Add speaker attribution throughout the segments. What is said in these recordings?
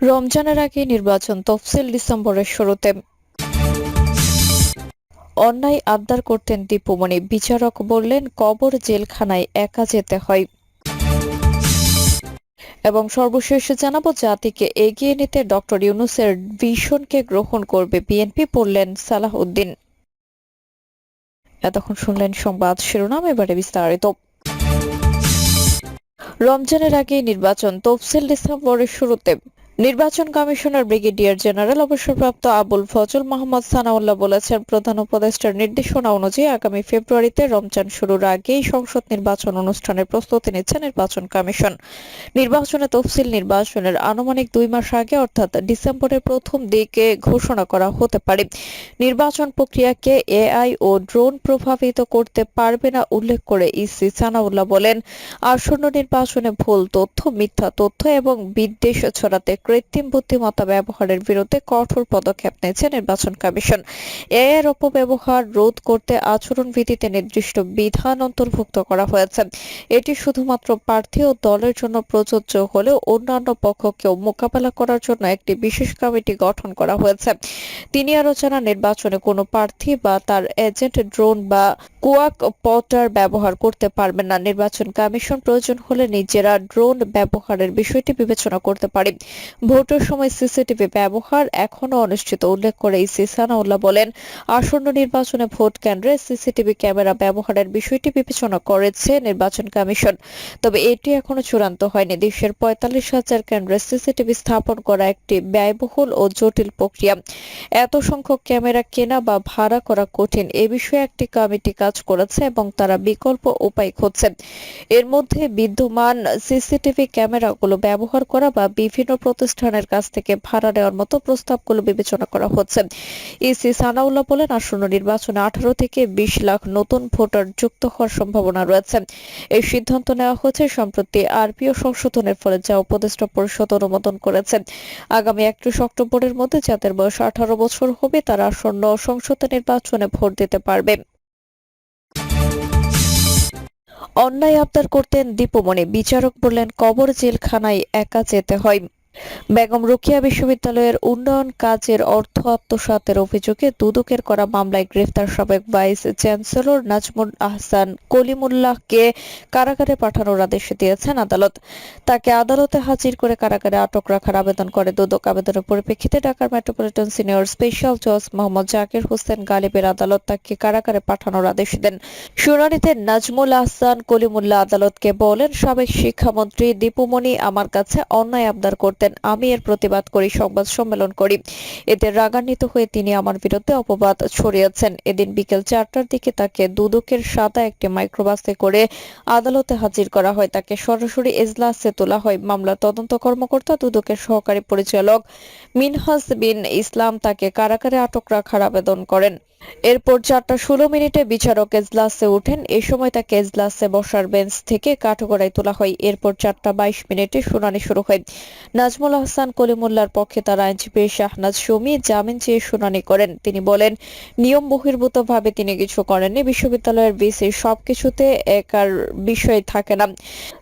Speaker 1: রমজানের আগে নির্বাচন তফসিল ডিসেম্বরের শুরুতে। অন্যায় আবদার করতেন দীপুমণি বিচারক বললেন, কবর জেলখানায় একা যেতে হয়। এবং সর্বশেষ জানাব, জাতিকে এগিয়ে নিতে ডক্টর ইউনুসের ভিশনকে গ্রহণ করবে বিএনপি পড়লেন সালাহ উদ্দিন এতক্ষণ শুনলেন সংবাদ শিরোনাম, এবারে বিস্তারিত। রমজানের আগে নির্বাচন তফসিল ডিসেম্বরের শুরুতে নির্বাচন কমিশনার ব্রিগেডিয়ার জেনারেল অবসরপ্রাপ্ত আবুল ফজল মোহাম্মদ সানাউল্লাহ বলেছেন, প্রধান উপদেষ্টার নির্দেশনা অনুযায়ী আগামী ফেব্রুয়ারিতে রমজান শুরুর আগেই সংসদ নির্বাচন অনুষ্ঠানের প্রস্তুতি নিচ্ছে নির্বাচন কমিশন। নির্বাচনে তফসিল নির্বাচনের আনুমানিক দুই মাস আগে, অর্থাৎ ডিসেম্বরের প্রথম দিকে ঘোষণা করা হতে পারে। নির্বাচন প্রক্রিয়াকে এআই ও ড্রোন প্রভাবিত করতে পারবে না, উল্লেখ করে ইসি সানাউল্লাহ বলেন, আসন্ন নির্বাচনে ভুল তথ্য, মিথ্যা তথ্য এবং বিদ্বেষ ছড়াতে কৃত্রিম বুদ্ধিমত্তা ব্যবহারের বিরুদ্ধে কঠোর পদক্ষেপ নিয়েছে নির্বাচন কমিশন। এআই এর অপব্যবহার রোধ করতে আচরণ ভিত্তিতে নির্দিষ্ট বিধান অন্তর্ভুক্ত করা হয়েছে। এটি শুধুমাত্র প্রার্থী ও দলের জন্য প্রযোজ্য হলেও অন্যান্য পক্ষকেও মোকাবেলা করার জন্য একটি বিশেষ কমিটি গঠন করা হয়েছে। তিনি আরও জানান, নির্বাচনে কোনো প্রার্থী বা তার এজেন্ট ড্রোন বা কুয়াক পটার ব্যবহার করতে পারবেন না। নির্বাচন কমিশন প্রয়োজন হলে নিজেরা ড্রোন ব্যবহারের বিষয়টি বিবেচনা করতে পারে। ভোটের সময় সিসিটিভি ব্যবহার এখনও অনুষ্ঠিত উল্লেখ করে ইসি সানাউল্লাহ বলেন। আসন্ন নির্বাচনে ভোট কেন্দ্রে সিসিটিভি ক্যামেরা ব্যবহারের বিষয়টি বিবেচনা করেছে নির্বাচন কমিশন। তবে এটি এখনও চূড়ান্ত হয়নি। দেশের পঁয়তাল্লিশ হাজার কেন্দ্রে সিসিটিভি স্থাপন করা একটি ব্যয়বহুল ও জটিল প্রক্রিয়া। এত সংখ্যক ক্যামেরা কেনা বা ভাড়া করা কঠিন, এ বিষয়ে একটি কমিটি কাজ করেছে এবং তারা বিকল্প উপায় খুঁজছে এর মধ্যে বিদ্যমান সিসিটিভি ক্যামেরাগুলো ব্যবহার করা বা বিভিন্ন প্রতিষ্ঠানের কাছ থেকে ভাড়া নেওয়ার মতো প্রস্তাবগুলো বিবেচনা করা হচ্ছে। ইসি সানাউল্লাহ বলেন, আসন্ন নির্বাচনে আঠারো থেকে বিশ লাখ নতুন ভোটার যুক্ত হওয়ার সম্ভাবনা রয়েছে। এই সিদ্ধান্ত নেওয়া হয়েছে সম্প্রতি আরপিও সংশোধনের ফলে, যা উপদেষ্টা পরিষদ অনুমোদন করেছে। আগামী একত্রিশ অক্টোবরের মধ্যে যাদের বয়স আঠারো বছর হবে, তারা আসন্ন সংসদ নির্বাচনে ভোট দিতে পারবে। অন্যায় আবদার করতেন দীপুমণি বিচারক বললেন, কবর জেলখানায় একা যেতে হয়। বেগম রোকেয়া বিশ্ববিদ্যালয়ের উন্নয়ন কাজের অর্থ আত্মসাতের অভিযোগে দুদকের করা মামলায় গ্রেফতার সাবেক ভাইস চ্যান্সেলর নাজমুল আহসান কলিমুল্লাহকে কারাগারে পাঠানোর আদেশ দিয়েছেন আদালত। তাকে আদালতে হাজির করে কারাগারে আটক রাখার আবেদন করে দুদক। আবেদনের পরিপ্রেক্ষিতে ঢাকার মেট্রোপলিটন সিনিয়র স্পেশাল জজ মোহাম্মদ জাকির হোসেন গালিবের আদালত তাকে কারাগারে পাঠানোর আদেশ দেন। শুনানিতে নাজমুল আহসান কলিমুল্লাহ আদালতকে বলেন, সাবেক শিক্ষামন্ত্রী দীপুমণি আমার কাছে অন্যায় আবদার করতেন আমি এর প্রতিবাদ করি, সংবাদ সম্মেলন করি। এতে রাগান্বিত হয়ে তিনি আমার বিরুদ্ধে অপবাদ ছড়িয়েছেন। এদিন বিকেল চারটার দিকে তাকে দুদকের সাদা একটি মাইক্রোবাসে করে আদালতে হাজির করা হয়। তাকে সরাসরি এজলাসে তোলা হয়। মামলার তদন্ত কর্মকর্তা, দুদকের সহকারী পরিচালক মিনহাস বিন ইসলাম তাকে কারাগারে আটক রাখার আবেদন করেন। এরপর চারটা ষোলো মিনিটে বিচারক এজলাসে ওঠেন। এ সময় তাকে এজলাসে বসার বেঞ্চ থেকে কাঠগড়ায় তোলা হয়। এরপর চারটা বাইশ মিনিটে শুনানি শুরু হয়। নাজমুল হাসান, কলিমুল্লার পক্ষে তার আইনজীবী শাহনাজ শমী জামিন চেয়ে শুনানি করেন। তিনি বলেন, নিয়ম বহির্ভূতভাবে তিনি কিছু করেননি। বিশ্ববিদ্যালয়ের ভিসি সবকিছুতে একার বিষয় থাকে না।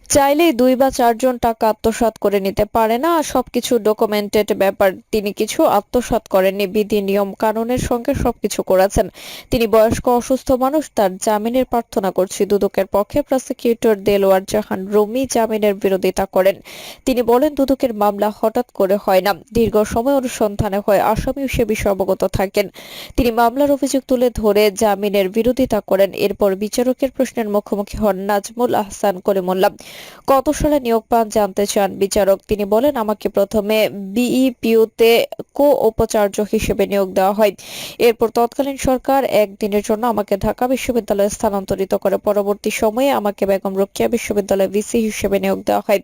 Speaker 1: চাইলেই দুই বা চারজন টাকা আত্মসাৎ করে নিতে পারে না সবকিছু ডকুমেন্টেড ব্যাপার। তিনি কিছু আত্মসাৎ করেননি, বিধি, নিয়ম, কানুনের সঙ্গে সবকিছু করেছেন। তিনি বয়স্ক, অসুস্থ মানুষ, তার জামিনের প্রার্থনা করছি। দুদকের পক্ষে প্রসিকিউটর দেলোয়ার জাহান রুমি জামিনের বিরোধিতা করেন। তিনি বলেন, দুদকের মামলা হঠাৎ করে হয় না, দীর্ঘ সময় অনুসন্ধানে হয়, আসামিও সে বিষয়ে অবগত থাকেন। তিনি মামলার অভিযোগ তুলে ধরে জামিনের বিরোধিতা করেন। এরপর বিচারকের প্রশ্নের মুখোমুখি হন নাজমুল আহসান কলিমুল্লাহ কত সালে নিয়োগ পান জানতে চান বিচারক? তিনি বলেন, আমাকে প্রথমে বিইপিউতে কো উপাচার্য হিসেবে নিয়োগ দেওয়া হয়। এরপর তৎকালীন সরকার একদিনের জন্য আমাকে ঢাকা বিশ্ববিদ্যালয়ে স্থানান্তরিত করে। পরবর্তী সময়ে আমাকে বেগম রোকেয়া বিশ্ববিদ্যালয়ে ভিসি হিসেবে নিয়োগ দেওয়া হয়।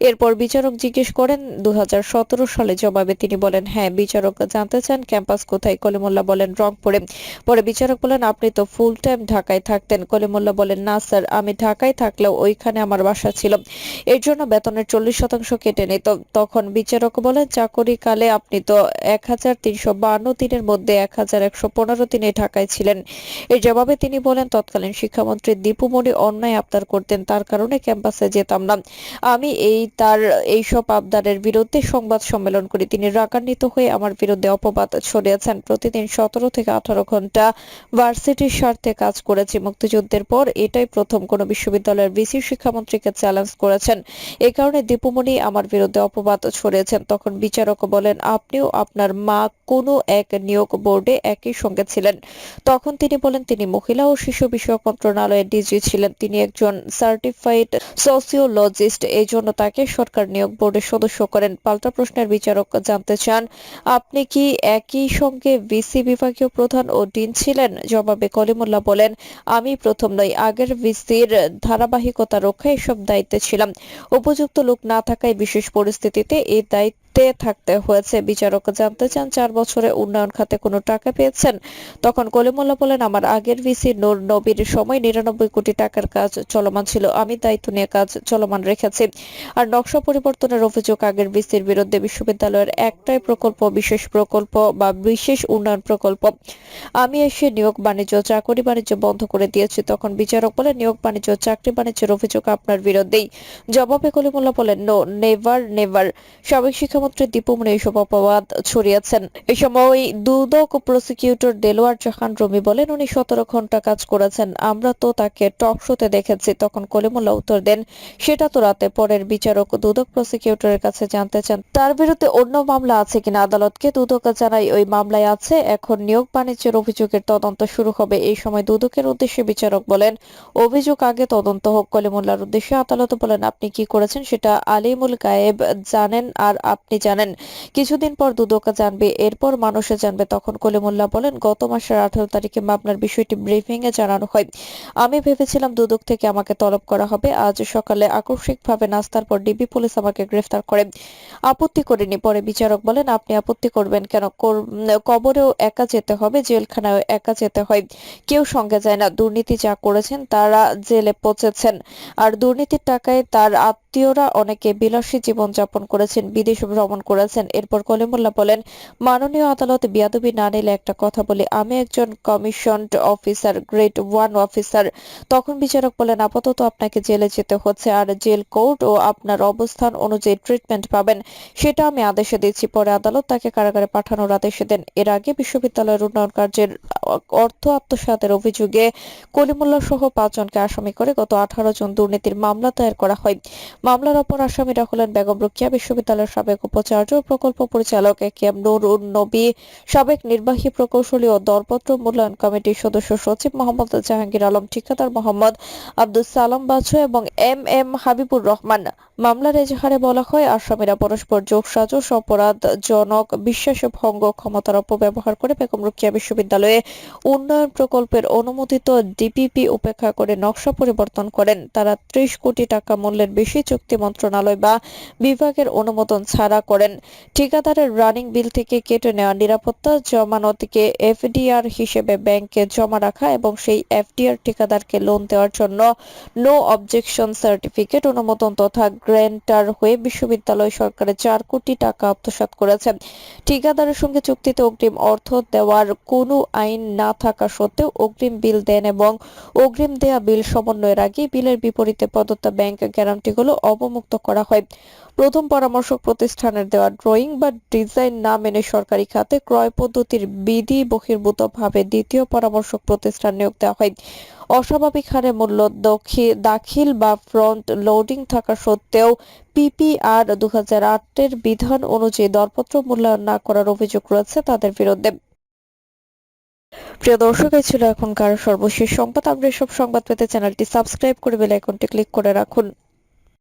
Speaker 1: এরপর বিচারক জিজ্ঞেস করেন দু হাজার সতেরো সালে জবাবে তিনি বলেন হ্যাঁ বিচারক জানতে চান, ক্যাম্পাস কোথায়? কলিমুল্লাহ বলেন, রংপুরে। পরে বিচারক বলেন, আপনি তো ফুল টাইম ঢাকায় থাকতেন। কলিমুল্লাহ বলেন, না স্যার, আমি ঢাকায় থাকলেও ওইখানে আমার বাসা ছিল। এর জন্য বেতনের চল্লিশ শতাংশ কেটে নিত তখন বিচারক বলেন চাকরি কালে আপনি তো এক হাজার তিনশো বান্ন দিনের মধ্যে এক হাজার একশো পনেরো দিনে ঢাকায় ছিলেন। এর জবাবে তিনি বলেন, তৎকালীন শিক্ষামন্ত্রী দীপুমণি অন্যায় আবদার করতেন, তার কারণে ক্যাম্পাসে যেতাম না। আমি এই তার এইসব আবদারের বিরুদ্ধে সংবাদ সম্মেলন করি। তিনি রাগান্বিত হয়ে আমার বিরুদ্ধে অপবাদ ছড়িয়েছেন। প্রতিদিন সতেরো থেকে আঠারো ঘণ্টা ভার্সিটির স্বার্থে কাজ করেছি। মুক্তিযুদ্ধের পর এটাই প্রথম কোনো বিশ্ববিদ্যালয়ের ভিসি শিক্ষামন্ত্রীকে চ্যালেঞ্জ করেছেন। এ কারণে দীপুমণি আমার বিরুদ্ধে অপবাদ ছড়িয়েছেন। তখন বিচারক বলেন, আপনিও আপনার মা কোনো এক নিয়োগ বোর্ডে একই সঙ্গে ছিলেন। তখন তিনি বলেন, তিনি মহিলা ও শিশু বিষয়ক মন্ত্রণালয়ের ডিজি ছিলেন। তিনি একজন সার্টিফাইড সোসিওলজিস্ট এই জন্য তাকে সরকার নিয়োগ বোর্ডের সদস্য করেন। পাল্টা প্রশ্নের বিচারক জানতে চান, আপনি কি একই সঙ্গে ভিসি বিভাগীয় প্রধান ও ডিন ছিলেন? জবাবে কলিমুল্লাহ বলেন, আমি প্রথম নই। আগের ভিসির ধারাবাহিকতা রক্ষায় এসব দায়িত্বে ছিলাম। উপযুক্ত লোক না থাকায় বিশেষ পরিস্থিতিতে এই দায়িত্বে থাকতে হয়েছে। বিচারক জানতে চান, চার বছরে উন্নয়ন খাতে কোনো টাকা পেয়েছেন? তখন কলিমুল্লাহ বলেন, আমার আগের ভিসি নূর নবীর সময় নিরানব্বই কোটি টাকার কাজ চলমান ছিল। আমি দায়িত্ব নিয়ে কাজ চলমান রেখেছি। আর নকশা পরিবর্তনের অভিযোগ আগের ভিসির বিরুদ্ধে বিশ্ববিদ্যালয়ের একটাই প্রকল্প, বিশেষ প্রকল্প বা বিশেষ উন্নয়ন প্রকল্প। আমি এসে নিয়োগ বাণিজ্য, চাকরি বাণিজ্য বন্ধ করে দিয়েছি। তখন বিচারক বলেন, নিয়োগ বাণিজ্য, চাকরি বাণিজ্যের অভিযোগ আপনার বিরুদ্ধেই। জবাবে কলিমুল্লাহ বলেন, নো, নেভার নেভার। সাবেক শিক্ষামন্ত্রী দীপুমণি এইসব অপবাদ ছড়িয়েছেন। এই সময় দুদক প্রসিকিউটর দেলোয়ার জাহান রমি বলেন, উনি সতেরো ঘণ্টা কাজ করেছেন, আমরা তো তাকে টক শোতে দেখেছি। তখন কলিমুল্লাহ উত্তর দেন, সেটা তো রাতে পরের বিচারক দুদক প্রসিকিউটরের কাছে জানতে চান। তার বিরুদ্ধে অন্য মামলা আছে কিনা আদালতকে? দুদক জানাই ওই মামলায় আছে, এখন নিয়োগ বাণিজ্যের অভিযোগের তদন্ত শুরু হবে। এই সময় দুদকের উদ্দেশ্যে বিচারক বলেন, অভিযোগ আগে তদন্ত হোক। কলিমুল্লাহর উদ্দেশ্যে আদালত বলেন, আপনি কি করেছেন সেটা আলিমুল গায়েব জানেন আর আপনি জানেন, কিছুদিন পর দুদক জানবে, এরপর মানুষে জানবে। তখন কলিমুল্লাহ বলেন, গত মাসের আঠারো তারিখে মামলার বিষয়টি ব্রিফিং এ জানানো হয়। আমি ভেবেছিলাম দুদক থেকে আমাকে তলব করা হবে। আজ সকালে আকস্মিকভাবে নাস্তার পর ডিবি পুলিশ আমাকে গ্রেফতার করে। আপত্তি করেনি। পরে বিচারক বলেন, আপনি আপত্তি করবেন কেন? কবরেও একা যেতে হবে জেলখানায় একা যেতে হয়। কেউ সঙ্গে যায় না। দুর্নীতি যা করেছেন, তারা জেলে পচেছেন আর দুর্নীতির টাকায় তার আত্মীয়রা অনেকে বিলাসী জীবন যাপন করেছেন, বিদেশ ভ্রমণ করেছেন। এরপর কলিমুল্লাহ বলেন, মাননীয় আদালত বিয়াদবি না নিলে একটা কথা বলি। আমি একজন commissioned officer, grade one officer. তখন বিচারক বলেন, আপাতত আপনাকে জেলে যেতে হচ্ছে আর জেল কোর্ট ও আপনার অবস্থান অনুযায়ী ট্রিটমেন্ট পাবেন। সেটা আমি আদেশে দিচ্ছি। পরে আদালত তাকে কারাগারে পাঠানোর আদেশ দেন। এর আগে বিশ্ববিদ্যালয়ের উন্নয়ন কার্যের অর্থ আত্মসাতের অভিযোগে কলিমুল্লাহ সহ পাঁচজনকে আসামি করে গত আঠারো জন দুর্নীতির মামলা দায়ের করা হয়। মামলার অপর আসামিরা হলেন বেগম রুকিয়া বিশ্ববিদ্যালয়ের সাবেক উপাচার্য প্রকল্প পরিচালক এ কে এম নুরুন নবী, সাবেক নির্বাহী প্রকৌশলী ও দরপত্র মূল্যায়ন কমিটির সদস্য সচিব মোহাম্মদ জাহাঙ্গীর আলম, ঠিকাদার মোহাম্মদ আব্দুল সালাম বাছু এবং এম এম হাবিবুর রহমান। মামলার এজাহারে বলা হয়, আসামিরা পরস্পর যোগসাজশ অপরাধজনক বিশ্বাস ভঙ্গ ক্ষমতার অপব্যবহার করে বেগম রোকেয়া বিশ্ববিদ্যালয়ে উন্নয়ন প্রকল্পের অনুমোদিত ডিপিপি উপেক্ষা করে নকশা পরিবর্তন করেন। তারা ত্রিশ কোটি টাকা মূল্যের বেশি চুক্তি মন্ত্রণালয় বা বিভাগের অনুমোদন ছাড়া করেন। ঠিকাদারের রানিং বিল থেকে কেটে নেওয়া নিরাপত্তা, জমানতকে এফডিআর হিসেবে ব্যাংকে জমা রাখা এবং সেই এফডিআর ঠিকাদারকে লোন দেওয়ার জন্য নো অবজেকশন সার্টিফিকেট, অনুমোদন তথা গ্র্যান্টার হয়ে বিশ্ববিদ্যালয় সরকারের চার কোটি টাকা আত্মসাৎ করেছে। ঠিকাদারের সঙ্গে চুক্তিতে অগ্রিম অর্থ দেওয়ার কোনো আইন না থাকা সত্ত্বেও অগ্রিম বিল দেন এবং অগ্রিম দেয়া বিল সমন্বয়ের আগে বিলের বিপরীতে প্রদত্ত ব্যাংক গ্যারান্টিগুলো অবমুক্ত করা হয়। প্রথম পরামর্শক প্রতিষ্ঠানের দেওয়া ড্রয়িং বা ডিজাইন না মেনে সরকারি খাতে ক্রয় পদ্ধতির বিধি বহির্ভূতভাবে দ্বিতীয় পরামর্শক প্রতিষ্ঠান নিয়োগ দেওয়া হয়। অস্বাভাবিক হারে মূল্য দাখিল বা ফ্রন্ট লোডিং থাকা সত্ত্বেও পিপিআর দু হাজার বিধান অনুযায়ী দরপত্র মূল্যায়ন না করার অভিযোগ রয়েছে তাদের বিরুদ্ধে। প্রিয় দর্শক, এই ছিল এখনকার সর্বশেষ সংবাদ। আমরা এসব সংবাদ পেতে চ্যানেলটি সাবস্ক্রাইব করে বেল আইকনটি ক্লিক করে রাখুন।